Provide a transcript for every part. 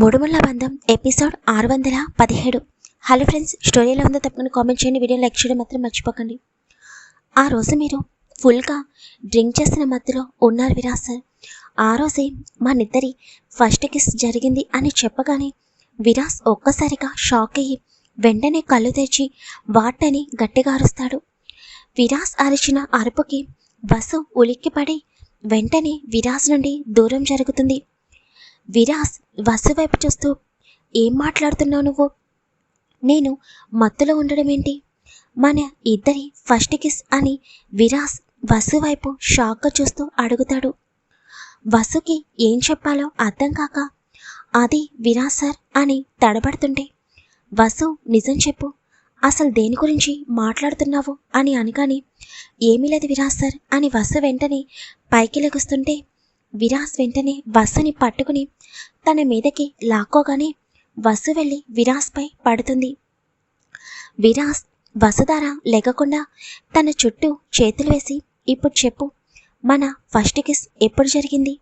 మూడుముళ్ళ బంధం ఎపిసోడ్ ఆరు వందల పదిహేడు. హలో ఫ్రెండ్స్ స్టోరీలో ఉందో తప్పకుండా కామెంట్ చేయండి వీడియో లైక్ చేయడం మాత్రం మర్చిపోకండి. ఆ రోజు మీరు ఫుల్గా డ్రింక్ చేసిన మధ్యలో ఉన్నారు విరాజ్ సార్. ఆ రోజే మా నిద్దరి ఫస్ట్ కిస్ జరిగింది అని చెప్పగానే విరాజ్ ఒక్కసారిగా షాక్ అయ్యి వెంటనే కళ్ళు తెచ్చి వాటని గట్టిగా అరుస్తాడు. విరాజ్ అరిచిన అరుపుకి బస్సు ఉలిక్కిపడి వెంటనే విరాజ్ నుండి దూరం జరుగుతుంది. విరాస్ వసు వైపు చూస్తూ ఏం మాట్లాడుతున్నావు నువ్వు? నేను మత్తులో ఉండడం ఏంటి? మన ఇద్దరి ఫస్ట్ కిస్ అని విరాస్ వసు వైపు షాక్గా చూస్తూ అడుగుతాడు. వసుకి ఏం చెప్పాలో అర్థం కాక అది విరాస్ సార్ అని తడబడుతుంటే వసు నిజం చెప్పు అసలు దేని గురించి మాట్లాడుతున్నావు? అని అనగానే ఏమీ లేదు విరాస్ సార్ అని వసు వెంటనే పైకి లెగుస్తుంటే విరాస్ వెంటనే వసుని పట్టుకుని తన మీదకి లాక్కోగానే వసు వెళ్ళి విరాస్పై పడుతుంది. విరాస్ వసుధార లేకుండా తన చుట్టూ చేతులు వేసి ఇప్పుడు చెప్పు మన ఫస్ట్ కిస్ ఎప్పుడు జరిగింది?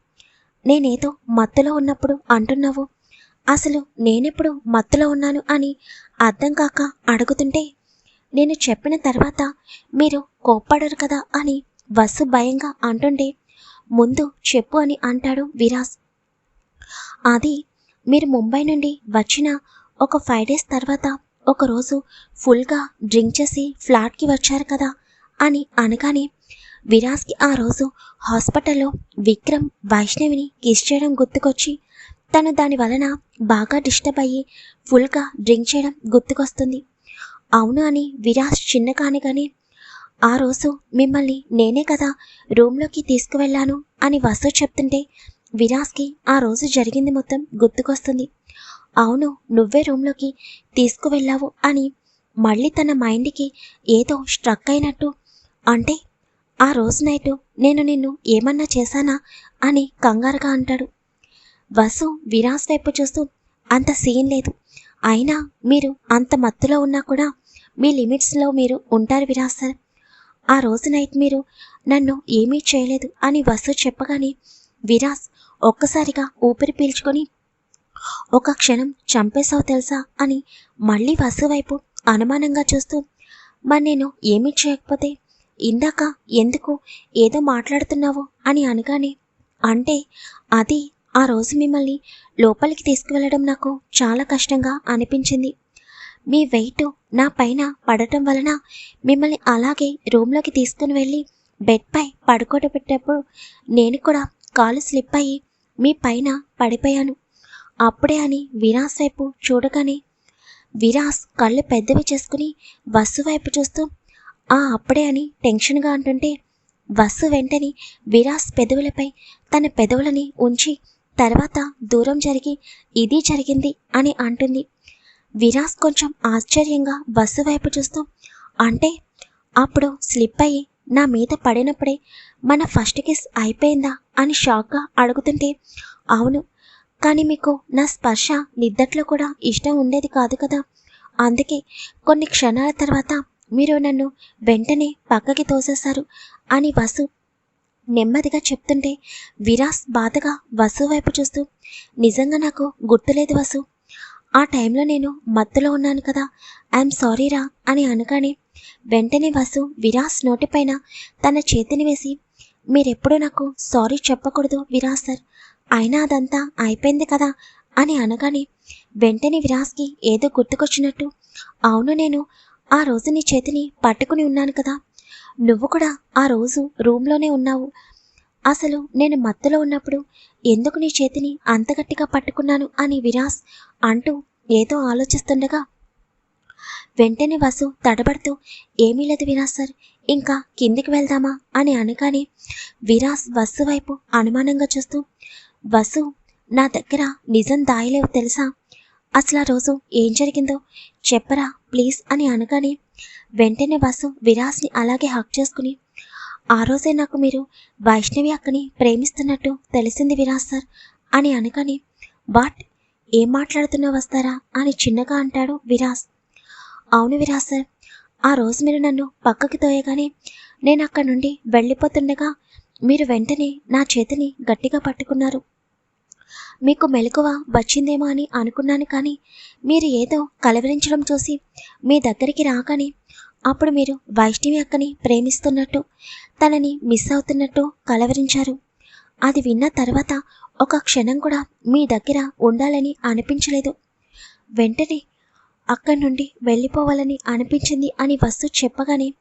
నేనేదో మత్తులో ఉన్నప్పుడు అంటున్నావు. అసలు నేనెప్పుడు మత్తులో ఉన్నాను అని అర్థం కాక అడుగుతుంటే నేను చెప్పిన తర్వాత మీరు కోప్పడరు కదా అని వసు భయంగా అంటుంటే ముందు చెప్పు అని అంటాడు విరాస్ అది మీరు ముంబై నుండి వచ్చిన ఒక ఫైవ్ డేస్ తర్వాత ఒకరోజు ఫుల్గా డ్రింక్ చేసి ఫ్లాట్కి వచ్చారు కదా అని అనగానే విరాస్కి ఆ రోజు హాస్పిటల్లో విక్రమ్ వైష్ణవిని కిస్ చేయడం గుర్తుకొచ్చి తను దాని వలన బాగా డిస్టర్బ్ అయ్యి ఫుల్గా డ్రింక్ చేయడం గుర్తుకొస్తుంది. అవును అని విరాస్ చిన్న కానిగానే ఆ రోజు మిమ్మల్ని నేనే కదా రూమ్లోకి తీసుకువెళ్ళాను అని వసు చెప్తుంటే విరాస్కి ఆ రోజు జరిగింది మొత్తం గుర్తుకొస్తుంది. అవును నువ్వే రూమ్లోకి తీసుకువెళ్ళావు అని మళ్ళీ తన మైండ్కి ఏదో స్ట్రక్ అయినట్టు. అంటే ఆ రోజు నైట్ నేను నిన్ను ఏమన్నా చేశానా అని కంగారుగా అంటాడు. వసు విరాస్ వైపు చూస్తూ అంత సీన్ లేదు. అయినా మీరు అంత మత్తులో ఉన్నా కూడా మీ లిమిట్స్లో మీరు ఉంటారు విరాస్ సార్. ఆ రోజు నైట్ మీరు నన్ను ఏమీ చేయలేదు అని వసు చెప్పగానే విరాస్ ఒక్కసారిగా ఊపిరి పీల్చుకొని ఒక క్షణం చంపేశావు తెలుసా? అని మళ్ళీ వసు వైపు అనుమానంగా చూస్తూ మరి నేను ఏమీ చేయకపోతే ఇందాక ఎందుకు ఏదో మాట్లాడుతున్నావు? అని అనగానే అంటే అది ఆ రోజు మిమ్మల్ని లోపలికి తీసుకువెళ్ళడం నాకు చాలా కష్టంగా అనిపించింది. మీ వెయిట్ నా పైన పడటం వలన మిమ్మల్ని అలాగే రూమ్లోకి తీసుకుని వెళ్ళి బెడ్పై పడుకోబెట్టేటప్పుడు నేను కూడా కాలు స్లిప్ అయ్యి మీ పైన పడిపోయాను. అప్పుడే అని విరాస్ వైపు చూడగానే విరాస్ కళ్ళు పెద్దవి చేసుకుని వస్సు వైపు చూస్తూ ఆ అప్పుడే అని టెన్షన్గా అంటుంటే వస్సు వెంటనే విరాస్ పెదవులపై తన పెదవులని ఉంచి తర్వాత దూరం జరిగి ఇది జరిగింది అని అంటుంది. విరాస్ కొంచెం ఆశ్చర్యంగా బస్సు వైపు చూస్తూ అంటే అప్పుడు స్లిప్ అయ్యి నా మీద పడినప్పుడే మన ఫస్ట్ కిస్ అయిపోయిందా? అని షాక్గా అడుగుతుంటే అవును కానీ మీకు నా స్పర్శ నిద్దట్లో కూడా ఇష్టం ఉండేది కాదు కదా. అందుకే కొన్ని క్షణాల తర్వాత మీరు నన్ను వెంటనే పక్కకి తోసేశారు అని వసు నెమ్మదిగా చెప్తుంటే విరాస్ బాధగా వసు వైపు చూస్తూ నిజంగా నాకు గుర్తులేదు వసు ఆ టైంలో నేను మత్తులో ఉన్నాను కదా. ఐఎమ్ సారీరా అని అనగానే వెంటనే వసు విరాస్ నోటిపైన తన చేతిని వేసి మీరెప్పుడూ నాకు సారీ చెప్పకూడదు విరాస్ సార్. అయినా అదంతా అయిపోయింది కదా అని అనగానే వెంటనే విరాస్కి ఏదో గుర్తుకొచ్చినట్టు అవును నేను ఆ రోజు నీ చేతిని పట్టుకుని ఉన్నాను కదా. నువ్వు కూడా ఆ రోజు రూమ్లోనే ఉన్నావు. అసలు నేను మత్తులో ఉన్నప్పుడు ఎందుకు నీ చేతిని అంత గట్టిగా పట్టుకున్నాను అని విరాస్ అంటూ ఏదో ఆలోచిస్తుండగా వెంటనే వసు తడబడుతూ ఏమీ లేదు విరాస్ సార్ ఇంకా కిందికి వెళ్దామా? అని అనగానే విరాస్ వసు వైపు అనుమానంగా చూస్తూ వసు నా దగ్గర నిజం దాయలేవు తెలుసా? అసలు ఆ రోజు ఏం జరిగిందో చెప్పరా ప్లీజ్ అని అనగానే వెంటనే వసు విరాస్ని అలాగే హక్ చేసుకుని ఆ రోజే నాకు మీరు వైష్ణవి అక్కని ప్రేమిస్తున్నట్టు తెలిసింది విరాజ్ సార్ అని అనగానే వాట్? ఏం మాట్లాడుతున్నా వస్తారా? అని చిన్నగా అంటాడు విరాస్ అవును విరాజ్ సార్. ఆ రోజు మీరు నన్ను పక్కకి తోయగానే నేను అక్కడి నుండి వెళ్ళిపోతుండగా మీరు వెంటనే నా చేతిని గట్టిగా పట్టుకున్నారు. మీకు మెలకువ వచ్చిందేమో అని అనుకున్నాను కానీ మీరు ఏదో కలవరించడం చూసి మీ దగ్గరికి రాగానే అప్పుడు మీరు వైష్ణవి అక్కని ప్రేమిస్తున్నట్టు తనని మిస్ అవుతున్నట్టు కలవరించారు. అది విన్న తర్వాత ఒక క్షణం కూడా మీ దగ్గర ఉండాలని అనిపించలేదు. వెంటనే అక్కడి నుండి వెళ్ళిపోవాలని అనిపించింది అని వసు చెప్పగానే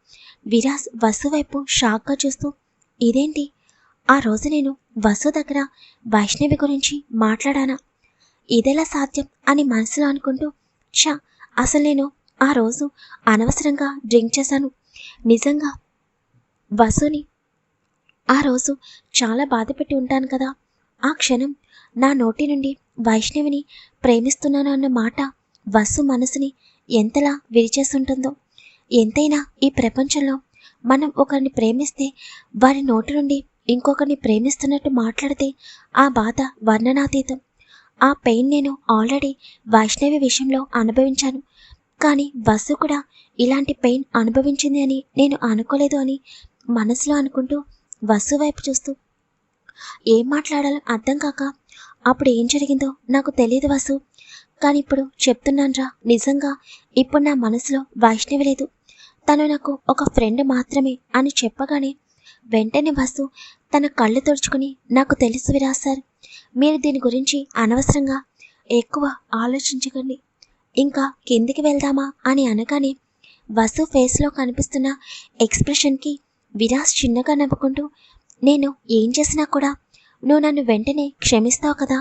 విరాజ్ వసు వైపు షాక్గా చూస్తూ ఇదేంటి? ఆ రోజు నేను వసు దగ్గర వైష్ణవి గురించి మాట్లాడానా? ఇదెలా సాధ్యం? అని మనసులో అనుకుంటూ ఛా అసలు నేను ఆ రోజు అనవసరంగా డ్రింక్ చేశాను. నిజంగా వసుని. ఆ రోజు చాలా బాధపెట్టి ఉంటాను కదా. ఆ క్షణం నా నోటి నుండి వైష్ణవిని ప్రేమిస్తున్నాను అన్న మాట వసు మనసుని ఎంతలా విరిచేస్తుంటుందో. ఎంతైనా ఈ ప్రపంచంలో మనం ఒకరిని ప్రేమిస్తే వారి నోటి నుండి ఇంకొకరిని ప్రేమిస్తున్నట్టు మాట్లాడితే ఆ బాధ వర్ణనాతీతం. ఆ పెయిన్ నేను ఆల్రెడీ వైష్ణవి విషయంలో అనుభవించాను. కానీ వసు కూడా ఇలాంటి పెయిన్ అనుభవించింది అని నేను అనుకోలేదు అని మనసులో అనుకుంటూ వసు వైపు చూస్తూ ఏం మాట్లాడాలో అర్థం కాక అప్పుడు ఏం జరిగిందో నాకు తెలియదు వసు. కానీ ఇప్పుడు చెప్తున్నాన్రా నిజంగా ఇప్పుడు నా మనసులో వైష్ణవి లేదు. తను నాకు ఒక ఫ్రెండ్ మాత్రమే అని చెప్పగానే వెంటనే వసు తన కళ్ళు తుడుచుకుని నాకు తెలుసు విరాజ్ సార్. మీరు దీని గురించి అనవసరంగా ఎక్కువ ఆలోచించకండి. ఇంకా కిందికి వెళ్దామా? అని అనగానే వసు ఫేస్లో కనిపిస్తున్న ఎక్స్ప్రెషన్కి విరాజ్ చిన్నగా నవ్వుకుంటూ నేను ఏం చేసినా కూడా నువ్వు నన్ను వెంటనే క్షమిస్తావు కదా.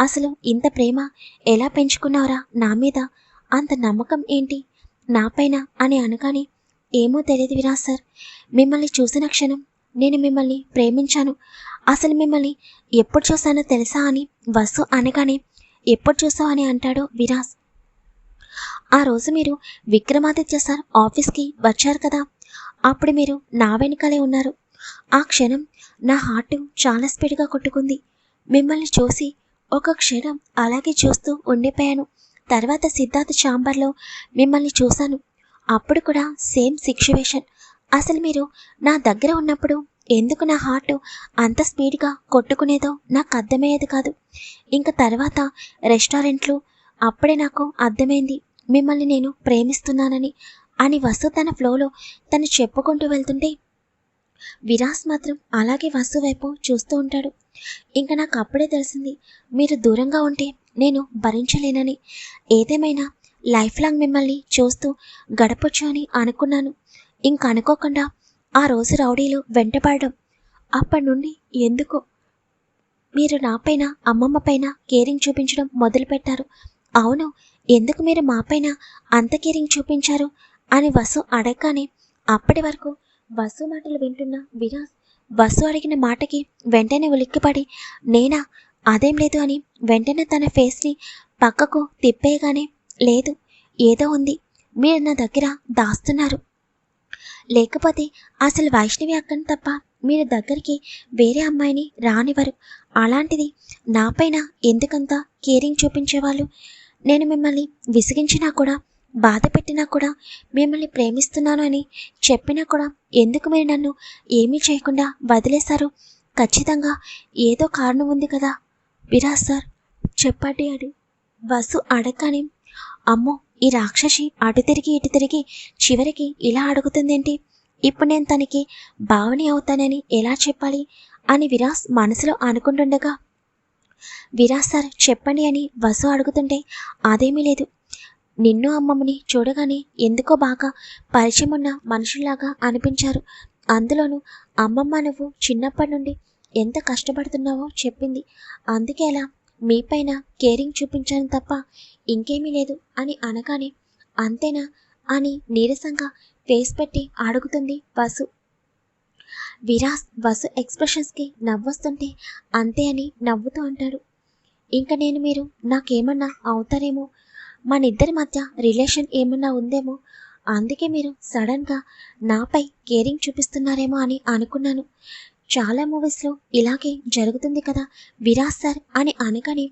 అసలు ఇంత ప్రేమ ఎలా పెంచుకున్నావురా నా మీద? అంత నమ్మకం ఏంటి నాపైన అని అనగానే ఏమో తెలియదు విరాజ్ సార్. మిమ్మల్ని చూసిన క్షణం నేను మిమ్మల్ని ప్రేమించాను. అసలు మిమ్మల్ని ఎప్పుడు చూశానో తెలుసా అని వసు అనగానే ఎప్పుడు చూసావు అని అంటాడు విరాజ్ ఆ రోజు మీరు విక్రమాదిత్య సార్ ఆఫీస్కి వచ్చారు కదా. అప్పుడు మీరు నా వెనకాలే ఉన్నారు. ఆ క్షణం నా హార్ట్ చాలా స్పీడ్గా కొట్టుకుంది. మిమ్మల్ని చూసి ఒక క్షణం అలాగే చూస్తూ ఉండిపోయాను. తర్వాత సిద్ధార్థ్ ఛాంబర్లో మిమ్మల్ని చూశాను. అప్పుడు కూడా సేమ్ సిచ్యువేషన్ అసలు మీరు నా దగ్గర ఉన్నప్పుడు ఎందుకు నా హార్ట్ అంత స్పీడ్గా కొట్టుకునేదో నాకు అర్థమయ్యేది కాదు. ఇంకా తర్వాత రెస్టారెంట్లు అప్పుడే నాకు అర్థమైంది. మిమ్మల్ని నేను ప్రేమిస్తున్నానని. అని వసు తన ఫ్లోలో తను చెప్పుకుంటూ వెళ్తుంటే విరాస్ మాత్రం అలాగే వసు వైపు చూస్తూ ఉంటాడు. ఇంకా నాకు అప్పుడే తెలిసింది మీరు దూరంగా ఉంటే నేను భరించలేనని. ఏదేమైనా లైఫ్ లాంగ్ మిమ్మల్ని చూస్తూ గడపొచ్చు అని అనుకున్నాను. ఇంక అనుకోకుండా ఆ రోజు రౌడీలు వెంటపడడం. అప్పటి నుండి ఎందుకో? మీరు నాపైన అమ్మమ్మ పైన కేరింగ్ చూపించడం మొదలుపెట్టారు. అవును ఎందుకు మీరు మాపైన అంత కేరింగ్ చూపించారు? అని వసు అడగగానే అప్పటి వరకు వసు మాటలు వింటున్న విరాజ్ వసు అడిగిన మాటకి వెంటనే ఉలిక్కిపడి నేనా? అదేం లేదు అని వెంటనే తన ఫేస్ని పక్కకు తిప్పేయగానే లేదు ఏదో ఉంది. మీరు నా దగ్గర దాస్తున్నారు. లేకపోతే అసలు వైష్ణవి అక్కని తప్ప మీరు దగ్గరికి వేరే అమ్మాయిని రానివ్వరు. అలాంటిది నాపైన ఎందుకంత కేరింగ్ చూపించేవాళ్ళు? నేను మిమ్మల్ని విసిగించినా కూడా బాధ పెట్టినా కూడా మిమ్మల్ని ప్రేమిస్తున్నాను అని చెప్పినా కూడా ఎందుకు మీరు నన్ను ఏమీ చేయకుండా వదిలేశారు? ఖచ్చితంగా ఏదో కారణం ఉంది కదా? విరాజ్ సార్ చెప్పండి అని వసు అడగని అమ్మో ఈ రాక్షసి అటు తిరిగి ఇటు తిరిగి చివరికి ఇలా అడుగుతుందేంటి? ఇప్పుడు నేను తనకి భావని అవుతానని ఎలా చెప్పాలి? అని విరాస్ మనసులో అనుకుంటుండగా విరాస్ సార్ చెప్పండి అని వసు అడుగుతుంటే అదేమీ లేదు. నిన్ను అమ్మమ్మని చూడగానే ఎందుకో బాగా పరిచయం ఉన్న మనుషుల్లాగా అనిపించారు. అందులోనూ అమ్మమ్మ నువ్వు చిన్నప్పటి నుండి ఎంత కష్టపడుతున్నావో చెప్పింది. అందుకే అలా మీపైన కేరింగ్ చూపించాను తప్ప ఇంకేమీ లేదు అని అనగానే అంతేనా అని నీరసంగా ఫేస్ పెట్టి అడుగుతుంది వసు. విరాస్ వసు ఎక్స్ప్రెషన్స్కి నవ్వొస్తుంటే అంతే అని నవ్వుతూ అంటాడు. ఇంకా నేను మీరు నాకేమన్నా అవుతారేమో మన ఇద్దరి మధ్య రిలేషన్ ఏమన్నా ఉందేమో? అందుకే మీరు సడన్గా నాపై కేరింగ్ చూపిస్తున్నారేమో అని అనుకున్నాను. చాలా మూవీస్లో ఇలాగే జరుగుతుంది కదా విరాజ్ సార్ అని అనగానే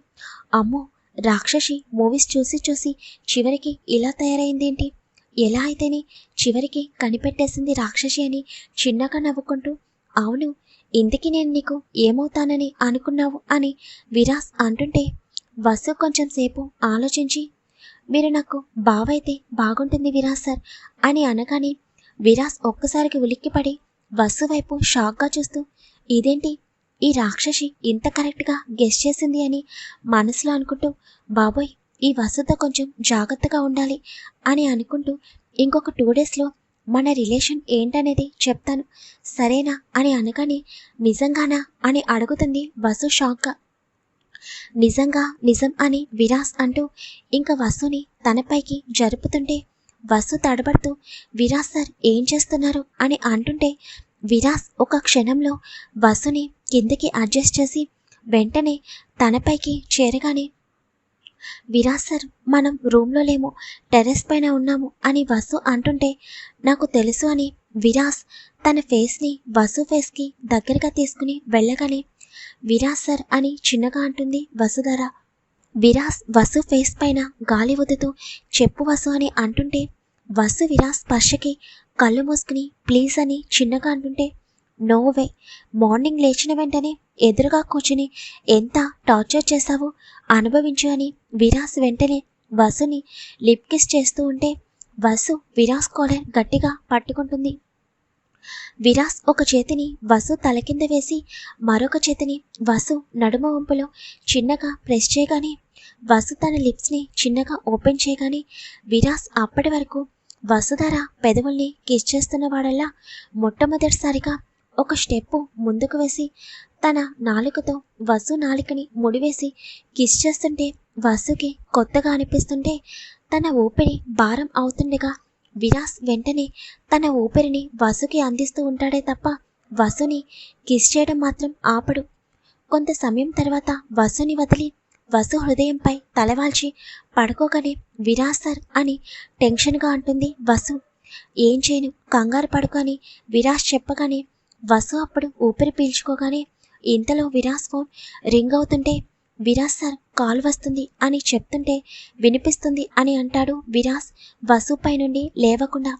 అమ్మో రాక్షసి మూవీస్ చూసి చూసి చివరికి ఇలా తయారైందేంటి? ఎలా అయితేనే చివరికి కనిపెట్టేసింది రాక్షసి అని చిన్నగా నవ్వుకుంటూ అవును ఇంతకీ నేను నీకు ఏమవుతానని అనుకున్నావు అని విరాస్ అంటుంటే వసు కొంచెం సేపు ఆలోచించి మీరు నాకు బావైతే బాగుంటుంది విరాస్ సార్ అని అనగానే విరాస్ ఒక్కసారికి ఉలిక్కిపడి వసు వైపు షాక్గా చూస్తూ ఇదేంటి? ఈ రాక్షసి ఇంత కరెక్ట్గా గెస్ చేసింది అని మనసులో అనుకుంటూ బాబోయ్ ఈ వసుతో కొంచెం జాగ్రత్తగా ఉండాలి అని అనుకుంటూ ఇంకొక టూ డేస్లో మన రిలేషన్ ఏంటనేది చెప్తాను. సరేనా? అని అనగానే నిజంగానా? అని అడుగుతుంది వసు షాక్గా. నిజంగా నిజం అని విరాస్ అంటూ ఇంకా వసుని తనపైకి జరుపుతుంటే వసు తడబడుతూ విరాస్ సార్ ఏం చేస్తున్నారు? అని అంటుంటే విరాస్ ఒక క్షణంలో వసుని కిందకి అడ్జస్ట్ చేసి వెంటనే తనపైకి చేరగానే విరాస్ సార్ మనం రూమ్లో లేము టెర్రస్ పైన ఉన్నాము అని వసు అంటుంటే నాకు తెలుసు అని విరాస్ తన ఫేస్ని వసు ఫేస్కి దగ్గరగా తీసుకుని వెళ్ళగానే విరాస్ సార్ అని చిన్నగా అంటుంది వసుధర. విరాస్ వసు ఫేస్ పైన గాలి వదుతూ చెప్పు వసు అని అంటుంటే వసు విరాస్ స్పర్శకి కళ్ళు మూసుకుని ప్లీజ్ అని చిన్నగా అంటుంటే నో వే మార్నింగ్ లేచిన వెంటనే ఎదురుగా కూర్చుని ఎంత టార్చర్ చేశావో? అనుభవించు అని విరాస్ వెంటనే వసుని లిప్ కిస్ చేస్తూ ఉంటే వసు విరాస్ కాలర్ గట్టిగా పట్టుకుంటుంది. విరాస్ ఒక చేతిని వసు తల కింద వేసి మరొక చేతిని వసు నడుమ వంపులో చిన్నగా ప్రెస్ చేయగానే వసు తన లిప్స్ని చిన్నగా ఓపెన్ చేయగానే విరాస్ అప్పటి వరకు వసుధార పెదవుల్ని కిస్ చేస్తున్న వాడల్లా మొట్టమొదటిసారిగా ఒక స్టెప్పు ముందుకు వేసి తన నాలుకతో వసు నాలుకని ముడివేసి కిస్ చేస్తుంటే వసుకి కొత్తగా అనిపిస్తుంటే తన ఊపిరి భారం అవుతుండగా విరాస్ వెంటనే తన ఊపిరిని వసుకి అందిస్తూ ఉంటాడే తప్ప వసుని కిస్ చేయడం మాత్రం ఆపడు. కొంత సమయం తర్వాత వసుని వదిలి వసు హృదయంపై తలవాల్చి పడుకోగానే విరాస్ సార్ అని టెన్షన్గా అంటుంది వసు. ఏం చేయను? కంగారు పడుకొని విరాస్ చెప్పగానే వసు అప్పుడు ఊపిరి పీల్చుకోగానే ఇంతలో విరాస్ ఫోన్ రింగ్ అవుతుంటే విరాస్ సార్ కాల్ వస్తుంది అని చెప్తుంటే వినిపిస్తుంది అని అంటాడు విరాస్ వసుపై నుండి లేవకుండా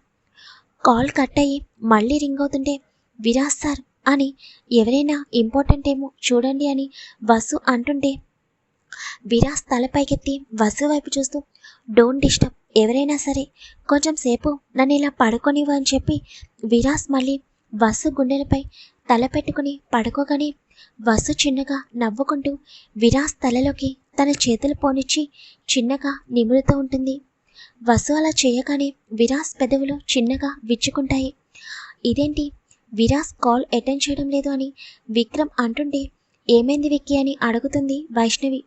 కాల్ కట్ అయ్యి మళ్ళీ రింగ్ అవుతుంటే విరాస్ సార్ అని ఎవరైనా ఇంపార్టెంట్ ఏమో చూడండి అని వసు అంటుంటే విరాస్ తలపైకెత్తి వసు వైపు చూస్తూ డోంట్ డిస్టర్బ్ ఎవరైనా సరే కొంచెం సేపు నన్ను ఇలా పడుకోనివ్వు అని చెప్పి విరాస్ మళ్ళీ వసు గుండెలపై తల పెట్టుకుని పడుకోగానే వసు చిన్నగా నవ్వుకుంటూ విరాస్ తలలోకి తన చేతులు పోనిచ్చి చిన్నగా నిమురుతూ ఉంటుంది. వసు అలా చేయగానే విరాస్ పెదవులు చిన్నగా విచ్చుకుంటాయి. ఇదేంటి? విరాస్ కాల్ అటెండ్ చేయడం లేదు అని విక్రమ్ అంటుంటే ఏమైంది విక్కీ అని అడుగుతుంది వైష్ణవి.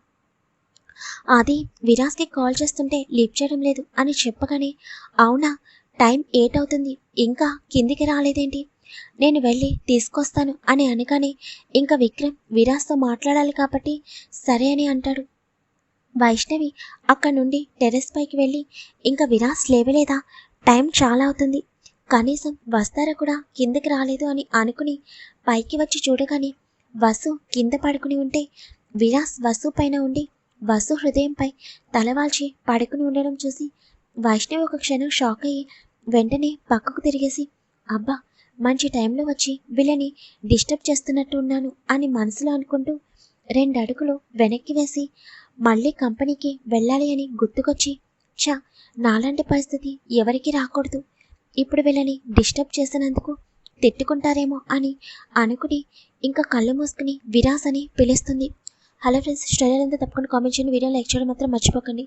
అది విరాస్కి కాల్ చేస్తుంటే లిఫ్ట్ చేయడం లేదు అని చెప్పగానే అవునా టైం ఏట్ అవుతుంది ఇంకా కిందికి రాలేదేంటి? నేను వెళ్ళి తీసుకొస్తాను అని అనగానే ఇంకా విక్రమ్ విరాస్తో మాట్లాడాలి కాబట్టి సరే అని అంటాడు. వైష్ణవి అక్కడి నుండి టెర్రస్ పైకి వెళ్ళి ఇంకా విరాస్ లేవలేదా? టైం చాలా అవుతుంది. కనీసం వస్తారా కూడా కిందకి రాలేదు అని అనుకుని పైకి వచ్చి చూడగానే వసు కింద పడుకుని ఉంటే విరాస్ వసు పైన ఉండి వసు హృదయంపై తలవాల్చి పడుకుని ఉండడం చూసి వైష్ణవి ఒక క్షణం షాక్ అయ్యి వెంటనే పక్కకు తిరిగేసి అబ్బా మంచి టైంలో వచ్చి వీళ్ళని డిస్టర్బ్ చేస్తున్నట్టు ఉన్నాను అని మనసులో అనుకుంటూ రెండు అడుగులు వెనక్కి వేసి మళ్ళీ కంపెనీకి వెళ్ళాలి అని గుర్తుకొచ్చి చా నాలాంటి పరిస్థితి ఎవరికి రాకూడదు. ఇప్పుడు వీళ్ళని డిస్టర్బ్ చేసినందుకు తిట్టుకుంటారేమో అని అనుకుని ఇంకా కళ్ళు మూసుకుని విరాస్ అని పిలుస్తుంది. హలో ఫ్రెండ్స్ స్టోరీ అంతా తప్పకుండా కామెంట్ చేయండి. వీడియో లైక్ చేయడం మాత్రం మర్చిపోకండి.